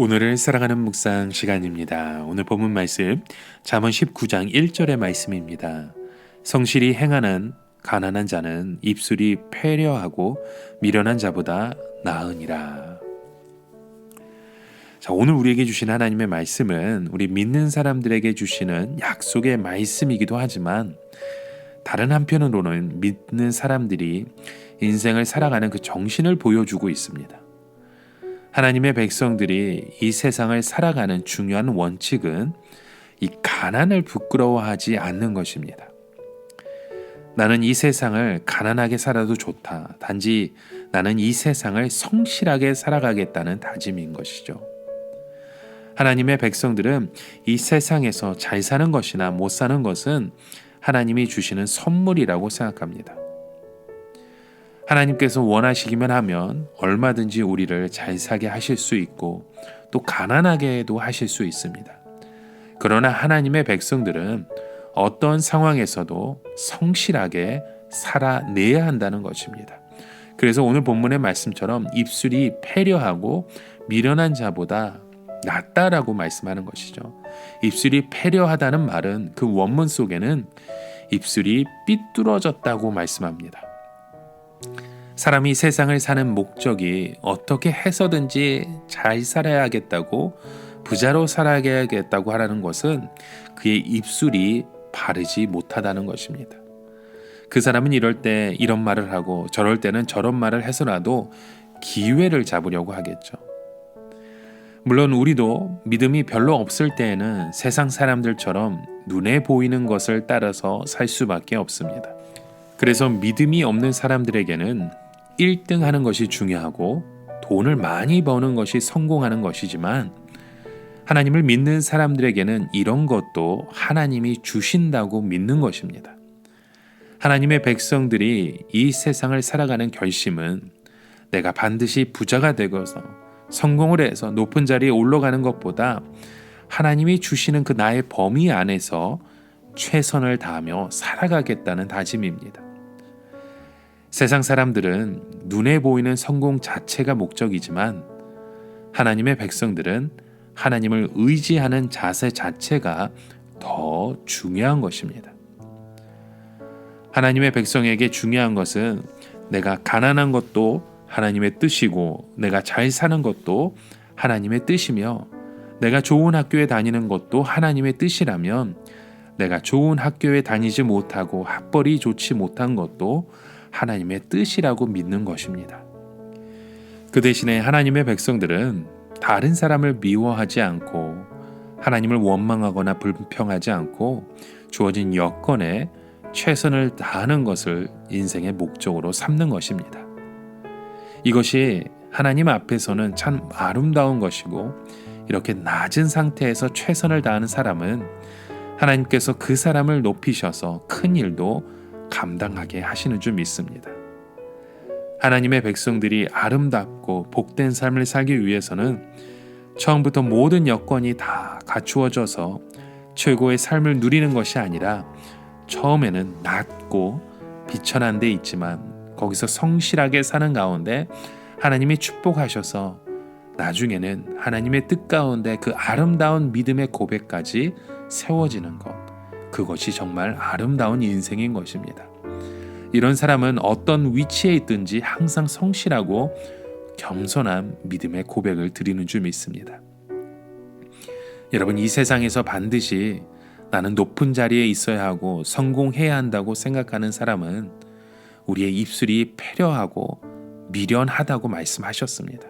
오늘을 사랑하는 묵상 시간입니다. 오늘 본문 말씀 잠언 19장 1절의 말씀입니다. 성실히 행하는 가난한 자는 입술이 패려하고 미련한 자보다 나으니라. 자, 오늘 우리에게 주신 하나님의 말씀은 우리 믿는 사람들에게 주시는 약속의 말씀이기도 하지만 다른 한편으로는 믿는 사람들이 인생을 살아가는 그 정신을 보여주고 있습니다. 하나님의 백성들이 이 세상을 살아가는 중요한 원칙은 이 가난을 부끄러워하지 않는 것입니다. 나는 이 세상을 가난하게 살아도 좋다. 단지 나는 이 세상을 성실하게 살아가겠다는 다짐인 것이죠. 하나님의 백성들은 이 세상에서 잘 사는 것이나 못 사는 것은 하나님이 주시는 선물이라고 생각합니다. 하나님께서 원하시기만 하면 얼마든지 우리를 잘 사게 하실 수 있고 또 가난하게도 하실 수 있습니다. 그러나 하나님의 백성들은 어떤 상황에서도 성실하게 살아내야 한다는 것입니다. 그래서 오늘 본문의 말씀처럼 입술이 패려하고 미련한 자보다 낫다라고 말씀하는 것이죠. 입술이 패려하다는 말은 그 원문 속에는 입술이 삐뚤어졌다고 말씀합니다. 사람이 세상을 사는 목적이 어떻게 해서든지 잘 살아야겠다고 부자로 살아야겠다고 하라는 것은 그의 입술이 바르지 못하다는 것입니다. 그 사람은 이럴 때 이런 말을 하고 저럴 때는 저런 말을 해서라도 기회를 잡으려고 하겠죠. 물론 우리도 믿음이 별로 없을 때에는 세상 사람들처럼 눈에 보이는 것을 따라서 살 수밖에 없습니다. 그래서 믿음이 없는 사람들에게는 1등 하는 것이 중요하고 돈을 많이 버는 것이 성공하는 것이지만 하나님을 믿는 사람들에게는 이런 것도 하나님이 주신다고 믿는 것입니다. 하나님의 백성들이 이 세상을 살아가는 결심은 내가 반드시 부자가 되고서 성공을 해서 높은 자리에 올라가는 것보다 하나님이 주시는 그 나의 범위 안에서 최선을 다하며 살아가겠다는 다짐입니다. 세상 사람들은 눈에 보이는 성공 자체가 목적이지만 하나님의 백성들은 하나님을 의지하는 자세 자체가 더 중요한 것입니다. 하나님의 백성에게 중요한 것은 내가 가난한 것도 하나님의 뜻이고 내가 잘 사는 것도 하나님의 뜻이며 내가 좋은 학교에 다니는 것도 하나님의 뜻이라면 내가 좋은 학교에 다니지 못하고 학벌이 좋지 못한 것도 하나님의 뜻이라고 믿는 것입니다. 그 대신에 하나님의 백성들은 다른 사람을 미워하지 않고 하나님을 원망하거나 불평하지 않고 주어진 여건에 최선을 다하는 것을 인생의 목적으로 삼는 것입니다. 이것이 하나님 앞에서는 참 아름다운 것이고 이렇게 낮은 상태에서 최선을 다하는 사람은 하나님께서 그 사람을 높이셔서 큰 일도 감당하게 하시는 줄 믿습니다. 하나님의 백성들이 아름답고 복된 삶을 살기 위해서는 처음부터 모든 여건이 다 갖추어져서 최고의 삶을 누리는 것이 아니라 처음에는 낮고 비천한 데 있지만 거기서 성실하게 사는 가운데 하나님이 축복하셔서 나중에는 하나님의 뜻 가운데 그 아름다운 믿음의 고백까지 세워지는 것. 그것이 정말 아름다운 인생인 것입니다. 이런 사람은 어떤 위치에 있든지 항상 성실하고 겸손한 믿음의 고백을 드리는 줄 믿습니다. 여러분, 이 세상에서 반드시 나는 높은 자리에 있어야 하고 성공해야 한다고 생각하는 사람은 우리의 입술이 패려하고 미련하다고 말씀하셨습니다.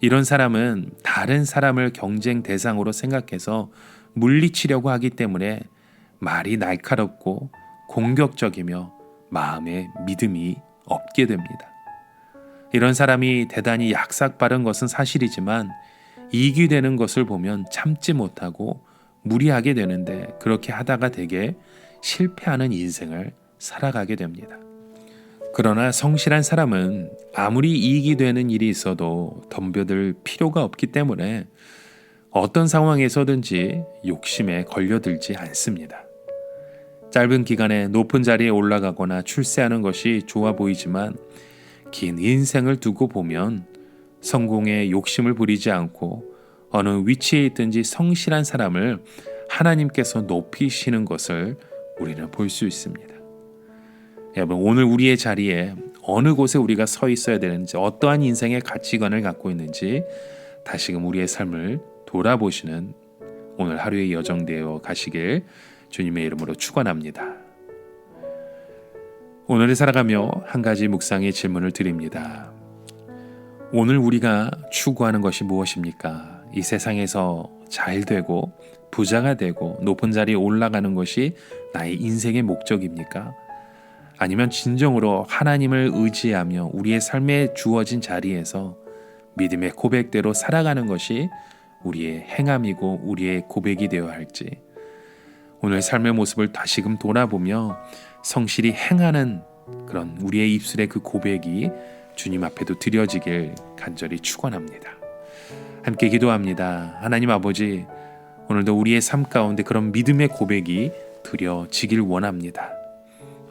이런 사람은 다른 사람을 경쟁 대상으로 생각해서 물리치려고 하기 때문에 말이 날카롭고 공격적이며 마음에 믿음이 없게 됩니다. 이런 사람이 대단히 약삭 빠른 것은 사실이지만 이익이 되는 것을 보면 참지 못하고 무리하게 되는데 그렇게 하다가 되게 실패하는 인생을 살아가게 됩니다. 그러나 성실한 사람은 아무리 이익이 되는 일이 있어도 덤벼들 필요가 없기 때문에 어떤 상황에서든지 욕심에 걸려들지 않습니다. 짧은 기간에 높은 자리에 올라가거나 출세하는 것이 좋아 보이지만 긴 인생을 두고 보면 성공에 욕심을 부리지 않고 어느 위치에 있든지 성실한 사람을 하나님께서 높이시는 것을 우리는 볼 수 있습니다. 여러분 오늘 우리의 자리에 어느 곳에 우리가 서 있어야 되는지 어떠한 인생의 가치관을 갖고 있는지 다시금 우리의 삶을 돌아보시는 오늘 하루의 여정 되어 가시길 주님의 이름으로 축원합니다. 오늘을 살아가며 한 가지 묵상의 질문을 드립니다. 오늘 우리가 추구하는 것이 무엇입니까? 이 세상에서 잘 되고 부자가 되고 높은 자리에 올라가는 것이 나의 인생의 목적입니까? 아니면 진정으로 하나님을 의지하며 우리의 삶에 주어진 자리에서 믿음의 고백대로 살아가는 것이 우리의 행함이고 우리의 고백이 되어야 할지 오늘 삶의 모습을 다시금 돌아보며 성실히 행하는 그런 우리의 입술의 그 고백이 주님 앞에도 드려지길 간절히 축원합니다. 함께 기도합니다. 하나님 아버지 오늘도 우리의 삶 가운데 그런 믿음의 고백이 드려지길 원합니다.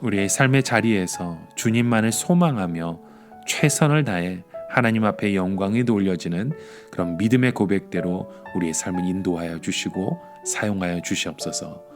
우리의 삶의 자리에서 주님만을 소망하며 최선을 다해 하나님 앞에 영광이 돌려지는 그런 믿음의 고백대로 우리의 삶을 인도하여 주시고 사용하여 주시옵소서.